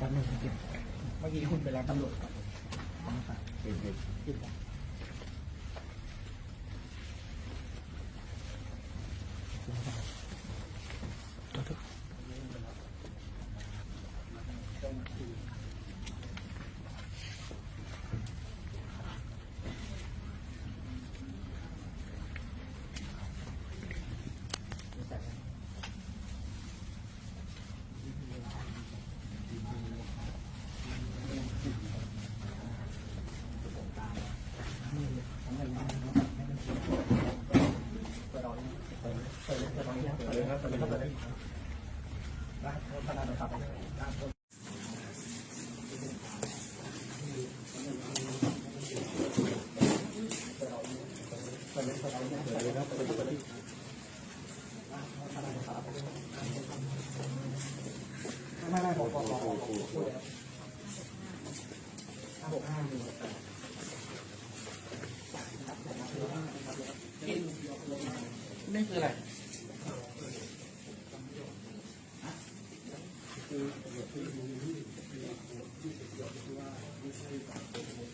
แป๊บนึงเมื่อกี้คุณไปรับตำรวจก่อนต้องฝากเด็กๆดก่อนขอโทษเปิดออกเลยเปิดเลยเปิดเลยเปิดตรงนี้นะเปิดเลยครับเปิดเลยครับเปิดเลยนะพนักงานครับเปิดเลยเปิดเลยเปิดเลยครับเปิดเลยเปิดเลย ไม่ไม่ผมผมผมผมพูดเลยครับห้าหกห้าหนึ่งนี่คืออะไร ที่ว่าไม่ใช่